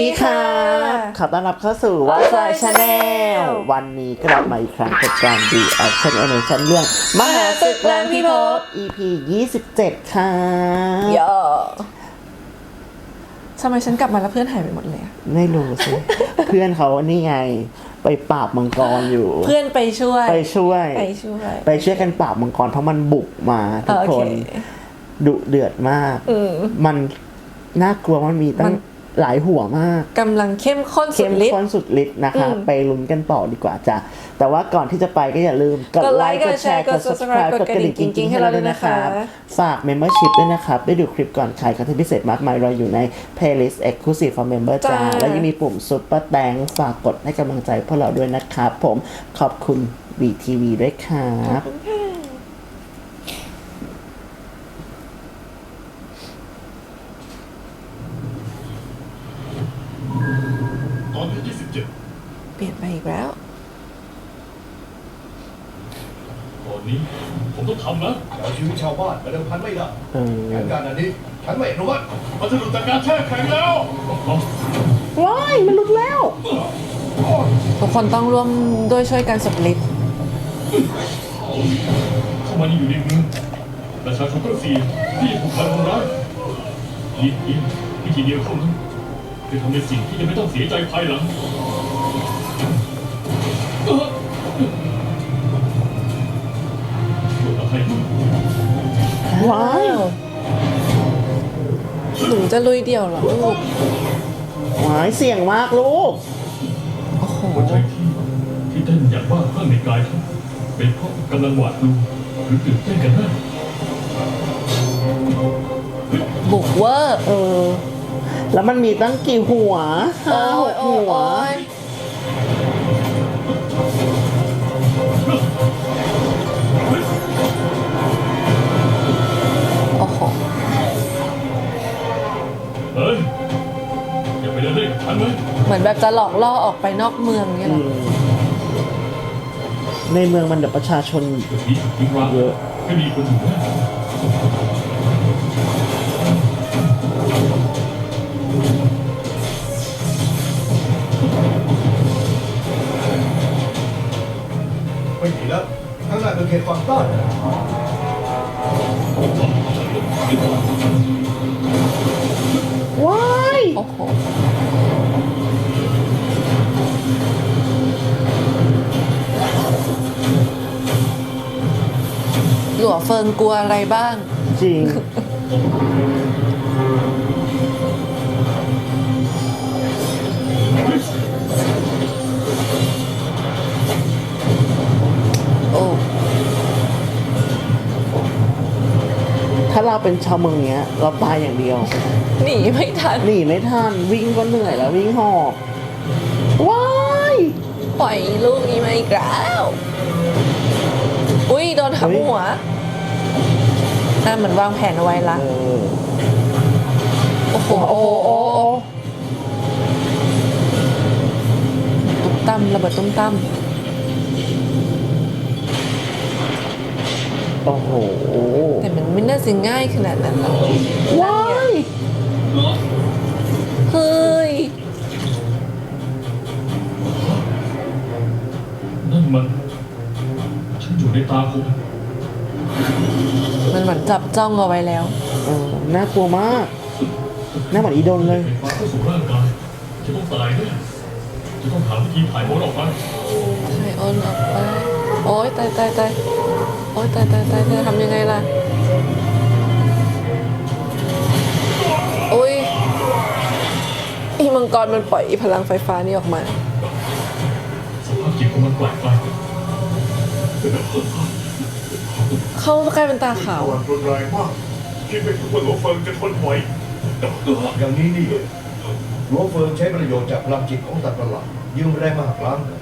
ดีครับขอต้อนรับเข้าสู่วั What's ซ My ชาแนล Channel วันนี้กลับมาอีกครั้งกับการดีแอคชั่นแอนิเมชันเรื่อง มหาศึกล้างพิภพ EP 27 ค่ะเยอะทำไมฉันกลับมาแล้วเพื่อนหายไปหมดเลยอะไม่รู้สิ เพื่อนเขานี่ไง ไปปราบมังกรอยู่ เพื่อนไปช่วย ไปช่วย ไปช่วย ไปช่วยกันปราบมังกรเพราะมันบุกมาทุกโอคเคน ดุเดือดมากอืมมันน่ากลัวมันมีตั้มังน หลายหัวมากกำลังเข้มข้นสุเข้ดมฤทข้นธิ์ สุดฤทธิ์นะคะ อืมไปลุ้นกันต่อดีกว่าจ้ะแต่ว่าก่อนที่จะไปก็อย่าลืมกดกดไลไลค์ค์กดแชร์กกดด subscribe subscribe กดกระดิ่งกดกระดิ่งกิ๊งๆให้เราด้วยนะครับให้เราด้วยนะคะฝาก membership ด้วยนะครับ ได้ดูคลิปก่อนใครคอนเทนต์พิเศษมากมายรออยู่ใน playlist exclusive for member จ้า จ้าและยังมีปุ่ม super thank ฝากกดให้กำลังใจพวกเราด้วยนะครับผมขอบคุณ VTV ด้วยครับตอนที่ 27 เปลี่ยนไปอีกแล้ว ตอนนี้ผมต้องทำนะ เอาชีวิ ตชาวบ้านมาเดิมพันไม่ได้เออแผนการอันนี้ฉันไม่อนุมัติมันจะหลุดจากการแช่แข็งแล้วว้ายมันหลุดแล้ว ทุกคนต้องร่วมด้วยช่วยกันสุดฤทธิ์เข้ามานี่อยู่ในเมืองประชาชนก็เสี่ยงที่ถูกมันทำร้ายนี่เองวิธีเดียวเท่านั้นคือทำในสิ่งที่จะไม่ต้องเสียใจภายหลัง ว้ายหนูจะลุยเดี่ยวเหรอลูกว้ายเสี่ยงมากลูก โอ้โห หัวใจที่ที่เต้นอย่างบ้าคลั่งในกายท่านเป็นเพราะกำลังหวาดกลัวหรือตื่นเต้นกันแน่บุกเวอร์เออ แล้วมันมีตั้งกี่หัวห้าหกโอ้ยหัว โอ้ย เดินเล่นกับฉันเลยเหมือนแบบจะหลอกล่อออกไปนอกเมืองเนี่ยเหรอในเมืองมันเดี๋ยวประชาชนเดี๋ยวนี้ยิงวางเยอะไม่มีคนอยู่แน่ไม่มีแล้วข้างหน้าเป็นเขตฝั่งใต้ว้ หลัวเฟิงกลัวอะไรบ้าง จริง โอ้ ถ้าเราเป็นชาวเมืองเนี้ย เราตายอย่างเดียว หนีไม่ทัน หนีไม่ทันวิ่งก็เหนื่อยแล้ววิ่งหอบว้ายปล่อยลูกนี้มาอีกแล้ว อุ้ยโดนทับหัว น่าเหมือนวางแผนเอาไว้ละเออโอ้โหโอ้โหโอ้โหตุ้มตั้มระเบิดตุ้มตั้มโอ้โหแต่มันไม่น่าจะง่ายขนาดนั้นหรอกว้ายเฮ้ยนั่นมัน ฉันอยู่ในตาผมมันเหมือน จับจ้องเอาไว้แล้ว เออน่ากลัวมากน่าเหมือนอีโดนเลยไฟฟ้าเข้าสู่ร่างกายจะต้องตายแน่จะต้องหาวิธีถ่ายโมดออกไปใช่โอนออกไป โอ๊ยตายตายตายโอ๊ยตายตายตายตายทำยังไงล่ะ โอ้ยอีมังกรมันปล่อยอีพลังไฟฟ้านี่ออกมา สภาพจิตของมันแปลกไปเขากลายเป็นตาขาว พลังรุนแรงมากคิดไม่ถึงว่าหลวงเฟิงจะทนไหวอย่างนี้นี่เองหลวงเฟิงใช้ประโยชน์จากพลังจิตของสัตว์ประหลาดยืมแรงมาหักล้างกัน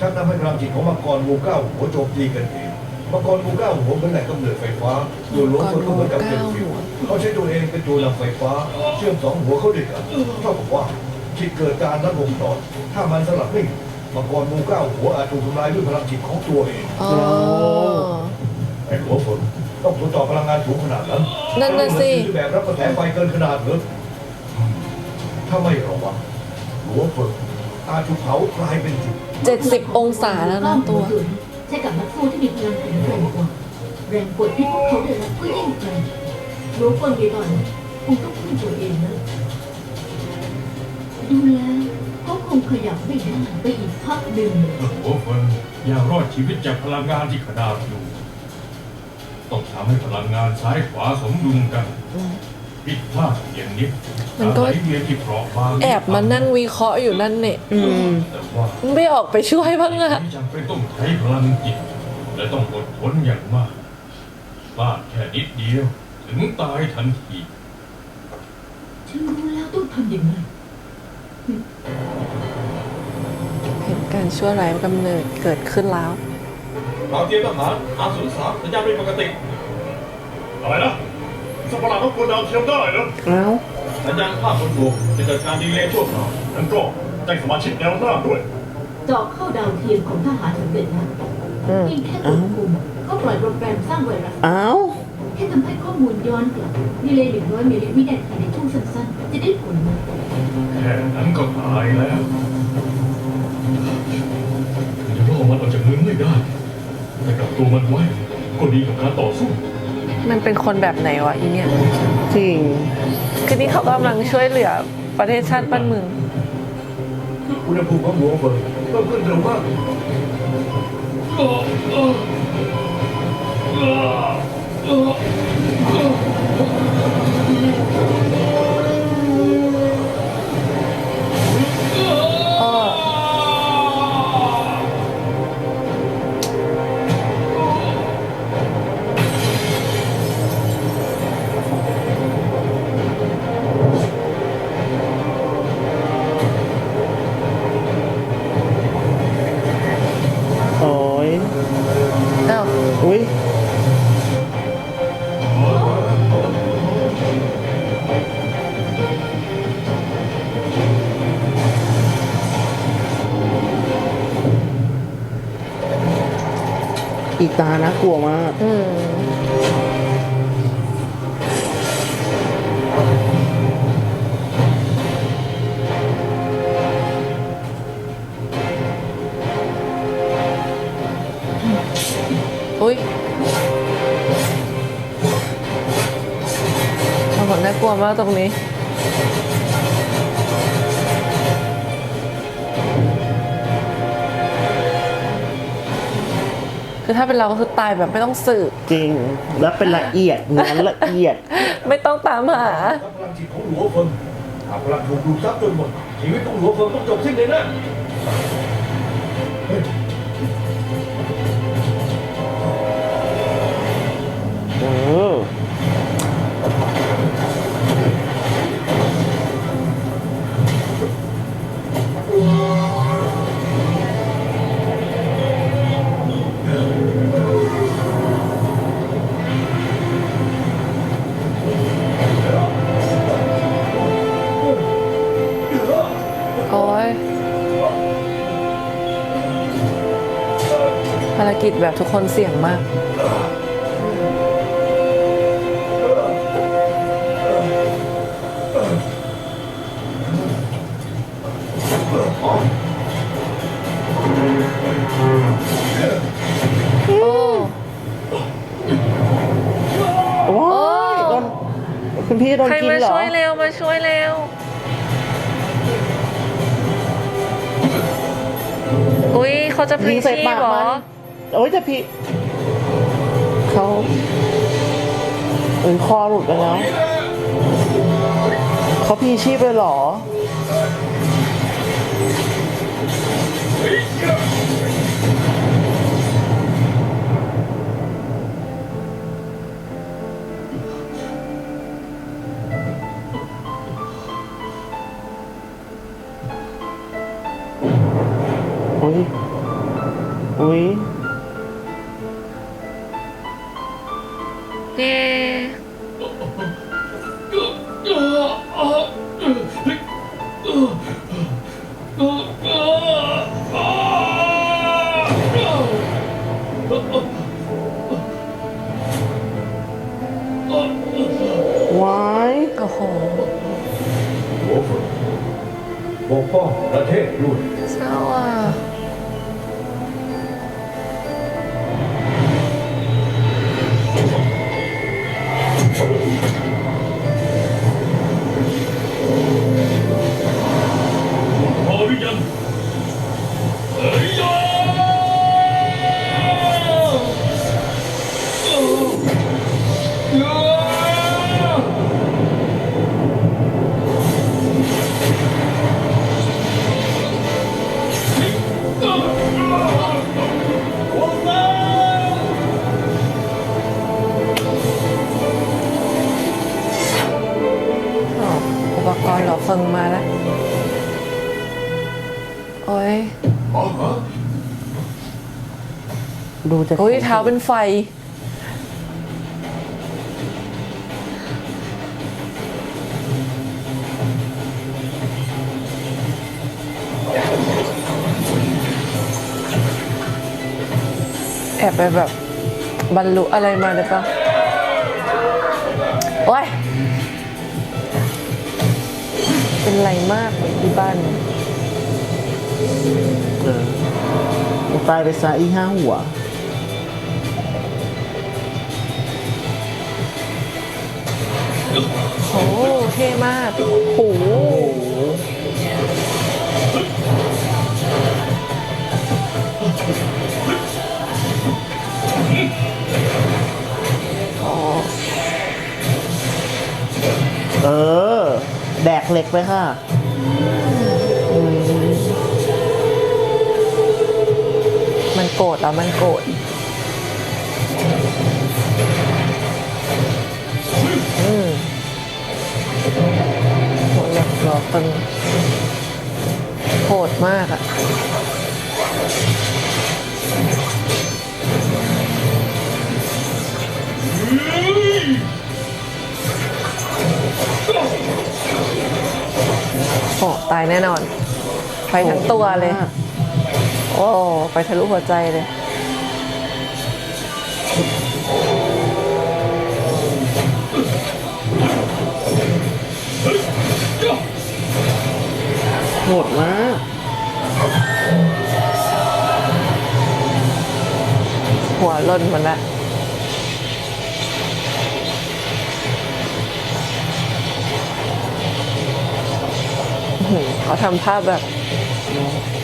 ชักนำให้พลังจิตของมังกรงูเก้าหัวโจมตีกันเองมังกรงูเก้าหัวเป็นแหล่งกำเนิดไฟฟ้าส่วนหลวงเฟิงก็เหมือนกับเป็นฟิวเขาใช้ตัวเองเป็นตัวนำไฟฟ้า เชื่อมสองหัวเข้าด้วยกันเท่ากับว่าจิตเกิดการรัดวงจรถ้ามันสลับไม่อยู่มังกรงูเก้าหัวอาจถูกทำลายด้วยพลังจิตของตัวเอง อ๋อ ไอ้หัวฝนต้องทนต่อพลังงานสูงขนาดนั้นนั่นน่ะสิมัคือแบบรับกระแสไฟเกินขนาดเหรือถ้าไม่ระวังหัวเฟิงอาจถูกเผากลายเป็นจุด70 องศาแล้วนะตัว ใช้กับนักสู้ที่มีพลังแข็งแกร่งกว่าแรงกดที่พวกเขาได้รับก็ยิ่งแรงรู้คนดีตอนนี้คงต้องพึ่งตัวเองนะดูแล้วก็คงขยับไม่ได้ไปอีกพักหนึ่ง หัวเฟิงอยากรอดชีวิตจากพลังงานที่ขนาดอยู่ ต้องทำให้พลังงานซ้ายขวาสมดุลกันผิดพลาดอย่างนี้มันก็อาไหลเวียนที่เปราะบางแอบมานั่งวิเคราะห์อยู่นั่นเนี่ยอืมแต่ว่าไม่ออกไปช่วยบ้างอะที่จำเป็นต้องใช้พลังจิต และต้องอดทนอย่างมากพลาดแค่นิดเดียว ถึงตายทันทีฉันรู้แล้วต้องทำยังไงเห็นการชั่วร้ายกำเนิดเกิดขึ้นแล้ว ดาวเทียมทหารอาศูนย์สามสัญญาณเป็นปกติอะไรนะสัตว์ประหลาดก็กวนดาวเทียมได้เหรอเอ้าสัญญาณภาพบนบกจะเกิดการดีเลย์ชั่วคราวนั้นก็แจ้งสมาชิกแนวหน้าด้วยเจาะเข้าดาวเทียมของทหารสำเร็จแล้วอืมเพียงแค่กดปุ่มก็ปล่อยโปรแกรมสร้างไวรัสอ้าวแค่ทำให้ข้อมูลย้อนกลับดีเลยหนึ่งร้อยมิลลิวินาทีในช่วงสั้นๆจะได้ผลแค่นั้นก็ตายแล้วจะล่อมันออกจากมือไม่ได้ แต่กลับตัวมันไว้ก็ดีกับการต่อสู้ มันเป็นคนแบบไหนวะอีเนี่ย จริง คือนี่เขากำลังช่วยเหลือประเทศชาติบ้านเมือง อุณหภูมิของหัวเฟิงเพิ่มขึ้นเร็วมากอ้ ตานะกลัวมากอืมอุ้ยโอ้โหน่ากลัวมากตรงนี้ คือถ้าเป็นเราก็คือตายแบบไม่ต้องสืบ จริง แล้วเป็นละเอียดเนื้อละเอียด ไม่ต้องตามหา พลังจิตของหัวเฟิงหากพลังถูกดูดซับจนหมด ชีวิตของหัวเฟิงต้องจบสิ้นเลยนะเฮ้ยเออ กิจแบบทุกคนเสี่ยงมาก โอ้ว้ายโดนคุณพี่โดนใครกินมาเหรอช่วยเร็วมาช่วยเร็วอุ้ยเขาจะพลียิงใส่ชีพปากเหรอมัน โอ้ยแต่พี่เขาเออคอหลุดไปแล้วเขาพีชีพเลยเหรออุ้ยอุ้ย ดูจะโอ้ยเท้าเป็นไฟ แอบไปแบบ บรรลุอะไรมาหรือเปล่าโอ้ย เป็นไรมากเลยที่บ้าน เออตายไปซะอีห้าหัว โอ้เท่มากโอ้โหอ๋อเออ แดกเหล็กไปค่ะมันโกรธแล้วมันโกรธ หลอกหลอกตึงโหดมากอะโอ้ตายแน่นอน ไปทั้งตัวเลย โอ้ ไปทะลุหัวใจเลย หดมากหัวล่นหมันละเขาทำภาพแบบ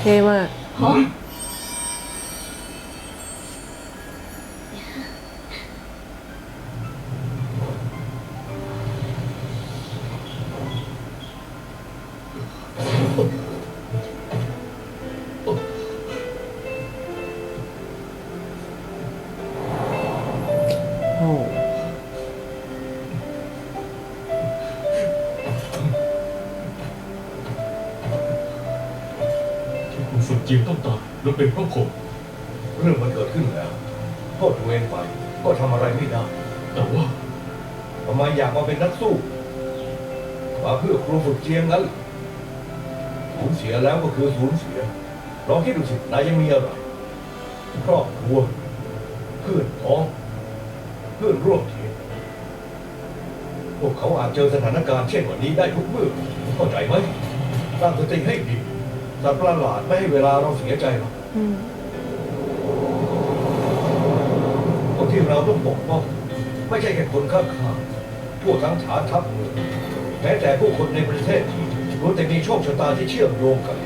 เท่มาก ทำไมอยากมาเป็นนักสู้มาเพื่อครูฝึกเจียงนั้นสูญเสียแล้วก็คือสูญเสียลองคิดดูสินายยังมีอะไรครอบครัวเพื่อนพ้องเพื่อนร่วมทีมพวกเขาอาจเจอสถานการณ์เช่นวันนี้ได้ทุกเมื่อเข้าใจไหมตั้งสติให้ดีสัตว์ประหลาดไม่ให้เวลาเราเสียใจหรอกอืมคนที่เราต้องปกป้องไม่ใช่แค่คนข้างข้าง ทั่วทั้งฐานทัพเมือแม้แต่ผู้คนในประเทศล้วนแต่มีโชคชะตาที่เชื่อมโยงกัน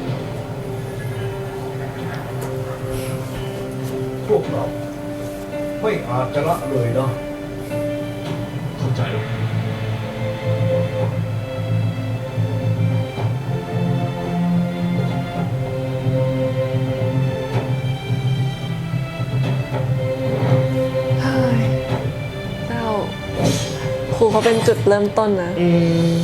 พวกเราไม่อาจจะละเลยนะเข้าใจแล้ว ครูเขาเป็นจุดเริ่มต้นนะ อืม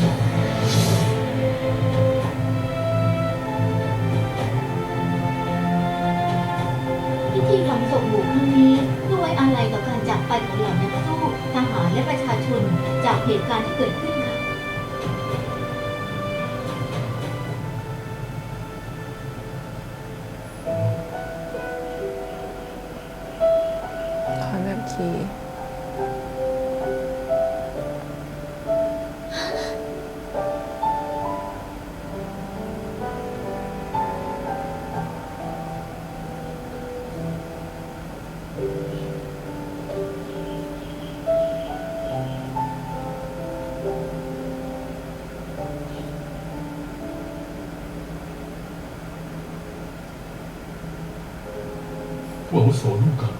วุโสร่วมกัน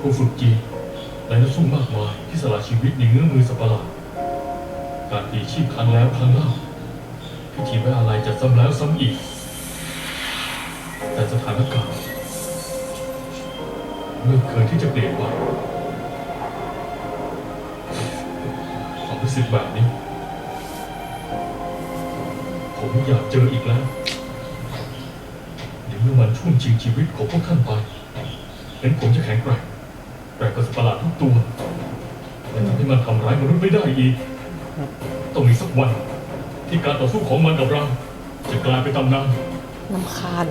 ผู้ฝึกจีนและนักสู้มากมายที่สละชีวิตในเงื้อมือสัปหลาดการตีชีพครั้งแล้วครั้งเล่าพิธีไว้อะไรจะซ้ำแล้วซ้ำอีก แต่สถานการณ์ไม่เคยที่จะเปลี่ยนไปความรู้สึกแบบนี้ ผมไม่อยากเจออีกแล้วในเมื่อมันช่วงชิงชีวิตของพวกท่านไป เห็นผมจะแข็งแกร่งแกร่งกว่าสัตว์ประหลาดทุกตัวแต่ทำให้มันทำร้ายมนุษย์ไม่ได้อีกต้องมีสักวัน ที่การต่อสู้ของมันกับเรา จะกลายเป็นตำนานลำคาญ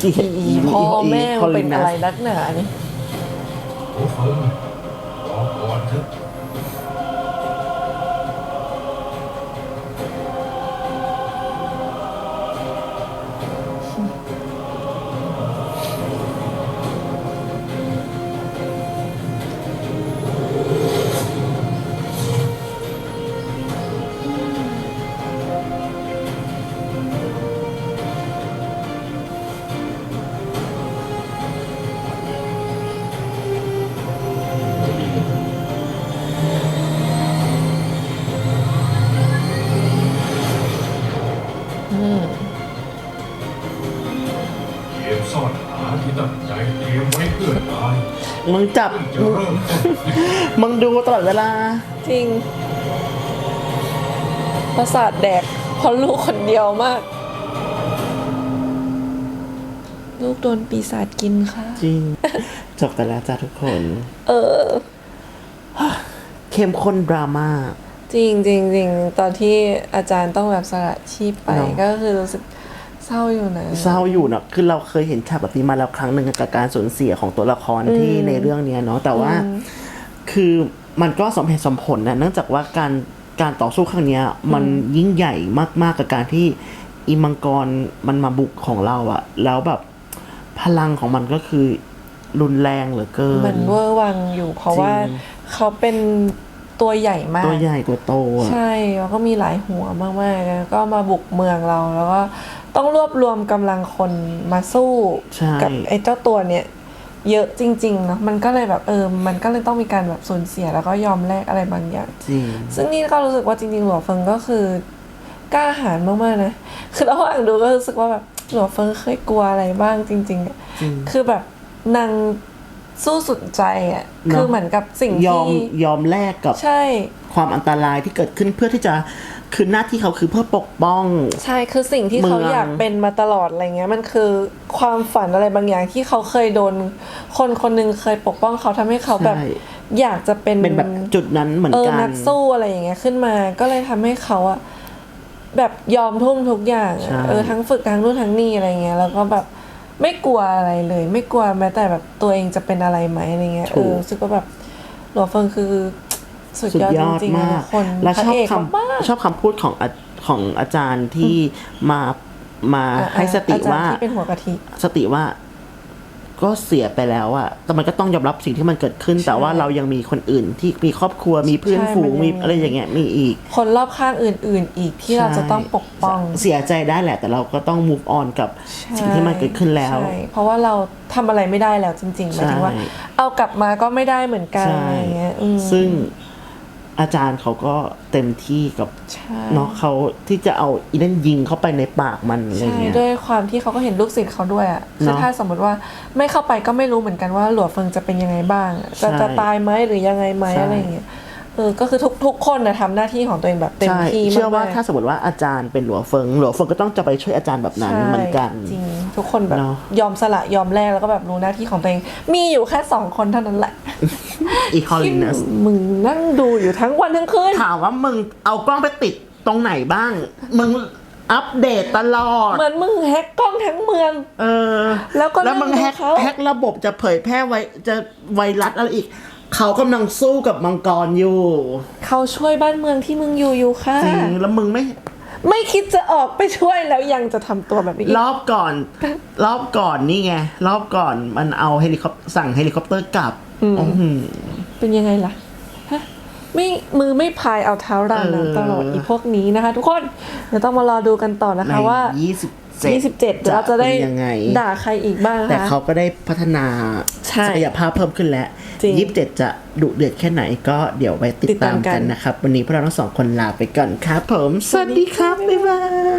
จีอีพ่อแม่มันเป็นอะไรนักหนานี่ โอ้เฟิงรอก่อนเถอะ มึงจับจะเริ่มต้นมึงดูตลอดเวลา จริง ประสาทแดกเพราะลูกคนเดียวมาก ลูกโดนปีศาจกินค่ะ จริง จบแต่แล้วจ้าทุกคน เออ เข้มข้นดราม่า จริงจริงจริงตอนที่อาจารย์ต้องแบบสละชีพไปเนอะ ก็คือรู้สึก เศร้าอยู่นะ เศร้าอยู่นะคือเราเคยเห็นฉากแบบนี้มาแล้วครั้งหนึ่งกับการสูญเสียของตัวละครที่ในเรื่องเนี้ยเนาะแต่ว่าคือมันก็สมเหตุสมผลนะเนื่องจากว่าการการต่อสู้ครั้งเนี้ย มันยิ่งใหญ่มาก ๆกับการที่อีมังกรมันมาบุกของเราอะแล้วแบบพลังของมันก็คือรุนแรงเหลือเกิน มันเวอร์วังอยู่ เพราะจริงว่าเขาเป็นตัวใหญ่มาก ตัวใหญ่ตัวโตอะใช่แล้วก็มีหลายหัวมากๆแล้วก็มาบุกเมืองเราแล้วก็ ต้องรวบรวมกำลังคนมาสู้ใช่ กัไอ้เจ้าตัวเนี่ยเยอะจริงๆเนาะมันก็เลยแบบเออมันก็เลยต้องมีการแบบสูญเสียแล้วก็ยอมแลกอะไรบางอย่าง จริง ซึ่งนี่ก็รู้สึกว่าจริงๆ หลัวเฟิงก็คือกล้าหาญมากๆนะ คือระหว่างดูก็รู้สึกว่าแบบหลัวเฟิงเคยกลัวอะไรบ้างจริงๆอะจริง คือแบบนางสู้สุดใจอะ เนอะ คือเหมือนกับสิ่งยอมที่ยอมแลกกับใช่ ความอันตรายที่เกิดขึ้นเพื่อที่จะ คือหน้าที่เขาคือเพื่อปกป้อง ใช่คือสิ่งที่เมืองเขาอยากเป็นมาตลอดอะไรเงี้ย มันคือความฝันอะไรบางอย่างที่เขาเคยโดน คนคนหนึ่งเคยปกป้องเขาทำให้เขาแบบใช่อยากจะเป็นเป็นแบบจุดนั้นเหมือนเออกันนักสู้อะไรอย่างเงี้ยขึ้นมา ก็เลยทำให้เขาอะแบบยอมทุ่มทุกอย่างอะใช่เออทั้งฝึกทั้งนู่นทั้งนี่อะไรเงี้ยแล้วก็แบบไม่กลัวอะไรเลย ไม่กลัวแม้แต่แบบตัวเองจะเป็นอะไรไหมอะไรเงี้ยเออรู้สึกว่าแบบหลวงเฟิงคือ สุดสุดยอดยจอดริงๆมานะกคนแล้วชอบพระเอกคมากำชอบคำพูดของอาของอาจารย์ที่มามาๆอะให้สติอจรย์ว่าที่เป็นหัวกะทิสติว่าก็เสียไปแล้วอะแต่มันก็ต้องยอมรับสิ่งที่มันเกิดขึ้น แต่ว่าเรายังมีคนอื่นที่มีครอบครัว มีเพื่อนใช่ฝูงมันยังมีมีอะไรอย่างเงี้ย มีอีก คนรอบข้างอื่น ๆ อีกที่เราจะต้องปกป้อง เสียใจได้แหละ แต่เราก็ต้อง move on กับสิ่งที่มันเกิดขึ้นแล้วใช่เพราะว่าเราทำอะไรไม่ได้แล้วจริงๆหมายถึงว่าใช่เอากลับมาก็ไม่ได้เหมือนกันใช่อะไรเงี้ยอืมซึ่ง อาจารย์เขาก็เต็มที่กับใช่เนาะเขาที่จะเอาอีนั่นยิงเข้าไปในปากมันอะไรใช่เงี้ยด้วยความที่เขาก็เห็นลูกศิษย์เขาด้วยอะคือเนอะถ้าสมมติว่าไม่เข้าไปก็ไม่รู้เหมือนกันว่าหลวงเฟิงจะเป็นยังไงบ้างอะจะใช่จะตายไหมหรือยังไงไหมใช่อะไรเงี้ยเออก็คือทุกทุกคนนะทำหน้าที่ของตัวเองแบบเต็มใช่ที่เชื่อว่ามกๆถ้าสมมติว่าอาจารย์เป็นหลัวเฟิงหลัวเฟิงก็ต้องจะไปช่วยอาจารย์แบบนั้นใช่เหมือนกันจริงทุกคนแบบเนอะยอมสละยอมแลกแล้วก็แบบรู้หน้าที่ของตัวเองมีอยู่แค่สองคนเท่านั้นแหละ อีคอลิที่นัสมึงนั่งดูอยู่ทั้งวันทั้งคืนถามว่ามึงเอากล้องไปติดตรงไหนบ้าง มึงอัปเดตตลอด เหมือนมึงแฮกกล้องทั้งเมือง เออ แล้วก็แล้วมึงนั่งดูแฮกเขาแฮกระบบจะเผยแพร่ไว้จะไวรัสอะไรอีก เขากำลังสู้กับมังกรอยู่ เขาช่วยบ้านเมืองที่มึงอยู่อยู่ค่ะจริงแล้วมึงไม่ ไม่คิดจะออกไปช่วยแล้วยังจะทำตัวแบบนี้อีกรอบก่อน รอบก่อนนี่ไง รอบก่อนมันเอาเฮลิคอปสั่งเฮลิคอปเตอร์กลับ อื้อหือเป็นยังไงล่ะฮะไม่มือไม่พายเอาเท้ารานเออน้ำตลอดอีพวกนี้นะคะ ทุกคนเดี๋ยวต้องมารอดูกันต่อนะในคะว่ายี่สิบยี่สิบเจ็ดเราจะได้เป็นยังไงด่าใครอีกบ้างแต่คะเขาก็ได้พัฒนาใช่ศักยภาพเพิ่มขึ้นแล้วจริงยี่สิบเจ็ดจะดุเดือดแค่ไหนก็เดี๋ยวไปติดติดตาตามมกักันนนะครับ วันนี้พวกเราทั้งสองคนลาไปก่อนครับผม สวัสดีครับ บ๊ายบาย